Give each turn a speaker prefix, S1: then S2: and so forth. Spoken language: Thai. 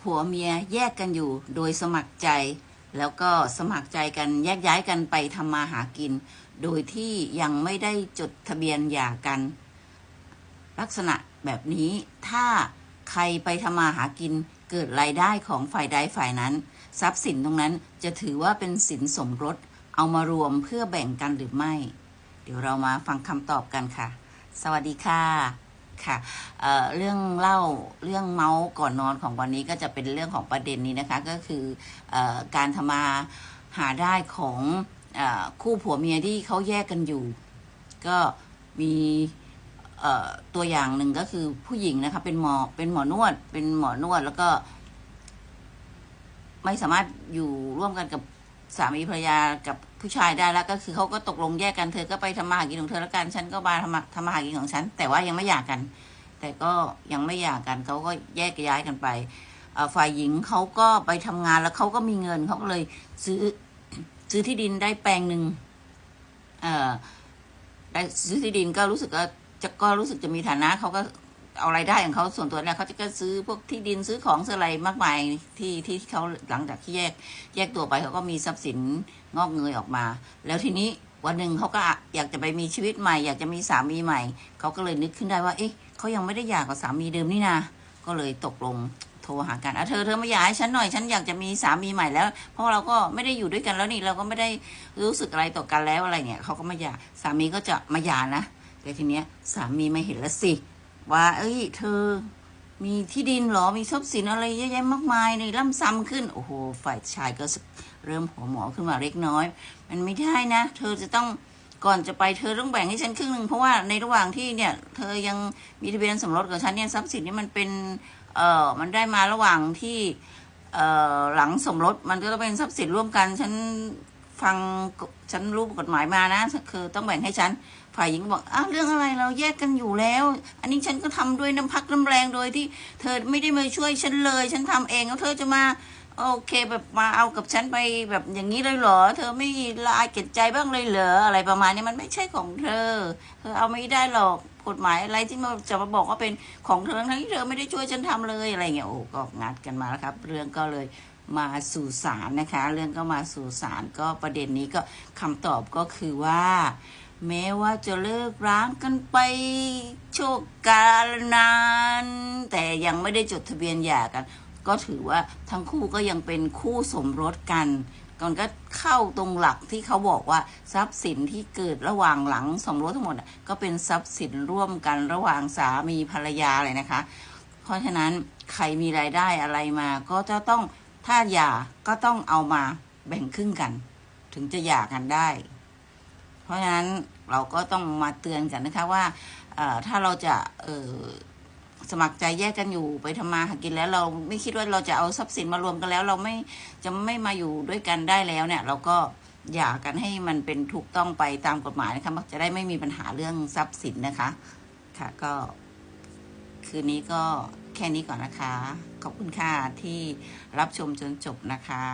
S1: ผัวเมียแยกกันอยู่โดยสมัครใจ แล้วก็สมัครใจกันแยกย้ายกันไปทำมาหากิน โดยที่ยังไม่ได้จดทะเบียนหย่ากัน ลักษณะแบบนี้ถ้าใครไปทำมาหากินเกิดรายได้ของฝ่ายใดฝ่ายนั้น ทรัพย์สินตรงนั้นจะถือว่าเป็นสินสมรสเอามารวมเพื่อแบ่งกันหรือไม่ เดี๋ยวเรามาฟังคำตอบกันค่ะ สวัสดีค่ะ ค่ะเเรื่องเล่าเรื่องเมาส์ก่อนนอนของวันนี้ก็จะเป็นเรื่องของประเด็นนี้นะคะก็คืออการทำมาหาได้ของอคู่ผัวเมียที่เขาแยกกันอยู่ ก็มีตัวอย่างหนึ่งก็คือผู้หญิงนะคะเป็นหมอเป็นหมอนวด เป็นหมอนวดแล้วก็ ไม่สามารถอยู่ร่วมกันกับ สามีภรรยากับผู้ชายได้แล้วก็คือเขาก็ตกลงแยกกันเธอก็ไปทำมาหากินของเธอแล้วกันฉันก็มาทำมาทำมาหากินของฉัน แต่ว่ายังไม่หย่ากัน แต่ก็ยังไม่หย่ากันเขาก็แยกย้ายกันไปฝ่ายหญิงเขาก็ไปทำงานแล้วเขาก็มีเงินเขาก็เลยซื้อซื้อที่ดินได้แปลงหนึ่งเอ่อได้ซื้อที่ดินก็รู้สึกว่าจะก็รู้สึกจะมีฐานะเขาก็ เอารายได้ของเขาส่วนตัวเนี่ยเขาจะก็ซื้อพวกที่ดินซื้อของซื้ออะไรมากมายที่ที่เขาหลังจากที่แยกแยกตัวไปเขาก็มีทรัพย์สินงอกเงยออกมา แล้วทีนี้วันหนึ่งเขาก็อยากจะไปมีชีวิตใหม่ อยากจะมีสามีใหม่ เขาก็เลยนึกขึ้นได้ว่า เอ๊ะเขายังไม่ได้หย่ากับสามีเดิมนี่นา ก็เลยตกลงโทรหากันอะเธอเธอมาหย่าให้ฉันหน่อย ฉันอยากจะมีสามีใหม่แล้ว เพราะเราก็ไม่ได้อยู่ด้วยกันแล้วนี่ เราก็ไม่ได้รู้สึกอะไรต่อกันแล้วอะไรเนี่ยเขาก็มาหย่า สามีก็จะมาหย่านะ แต่ทีเนี้ยสามีไม่เห็นละสิ ว่า เอ้ย เธอ มีที่ดินหรอ มีทรัพย์สินอะไรเยอะแยะมากมายในล่ำซ้ำขึ้น โอ้โห ฝ่ายชายก็เริ่มหัวหมอขึ้นมาเล็กน้อย มันไม่ได้นะ เธอจะต้องก่อนจะไปเธอต้องแบ่งให้ฉันครึ่งหนึ่งเพราะว่าในระหว่างที่เนี่ย เธอยังมีทะเบียนสมรสกับฉันเนี่ยทรัพย์สินนี่มันเป็น เอ่อมันได้มาระหว่างที่เอ่อหลังสมรสมันก็ต้องเป็นทรัพย์สินร่วมกัน ฉันฟังฉันรู้กฎหมายมานะคือต้องแบ่งให้ฉัน ฝ่ายหญิงบอกอ้าวเรื่องอะไรเราแยกกันอยู่แล้ว อันนี้ฉันก็ทำด้วยน้ำพักน้ำแรงโดยที่ เธอไม่ได้มาช่วยฉันเลย ฉันทำเองแล้วเธอจะมาโอเคแบบมาเอากับฉันไปแบบอย่างนี้เลยเหรอ เธอไม่ละอายเก็บใจบ้างเลยเหรออะไรประมาณนี้มันไม่ใช่ของเธอ เธอเอาไม่ได้หรอกกฎหมายอะไรที่มาจะมาบอกว่าเป็นของเธอทั้งที่เธอไม่ได้ช่วยฉันทำเลยอะไรเงี้ยโอ้ก็งัดกันมาแล้วครับ เรื่องก็เลยมาสู่ศาลนะคะ เรื่องก็มาสู่ศาลก็ประเด็นนี้ก็คำตอบก็คือว่า แม้ว่าจะเลิกร้างกันไปโชคกาลนาน แต่ยังไม่ได้จดทะเบียนหย่ากัน ก็ถือว่าทั้งคู่ก็ยังเป็นคู่สมรสกันก่อนก็เข้าตรงหลักที่เขาบอกว่าทรัพย์สินที่เกิดระหว่างหลังสมรสทั้งหมด ก็เป็นทรัพย์สินร่วมกันระหว่างสามีภรรยาเลยนะคะ เพราะฉะนั้นใครมีรายได้อะไรมาก็จะต้องถ้าหย่าก็ต้องเอามาแบ่งครึ่งกัน ถึงจะหย่ากันได้ เพราะฉะนั้นเราก็ต้องมาเตือนกันนะคะว่าถ้าเราจะสมัครใจแยกกันอยู่ไปทำมาหากินแล้วเราไม่คิดว่าเราจะเอาทรัพย์สินมารวมกันแล้ว เราไม่จะไม่มาอยู่ด้วยกันได้แล้วเนี่ย เราก็หย่ากันให้มันเป็นถูกต้องไปตามกฎหมายนะคะจะได้ไม่มีปัญหาเรื่องทรัพย์สินนะคะ ค่ะก็ คืนนี้ก็แค่นี้ก่อนนะคะ ขอบคุณค่ะที่รับชมจนจบนะคะ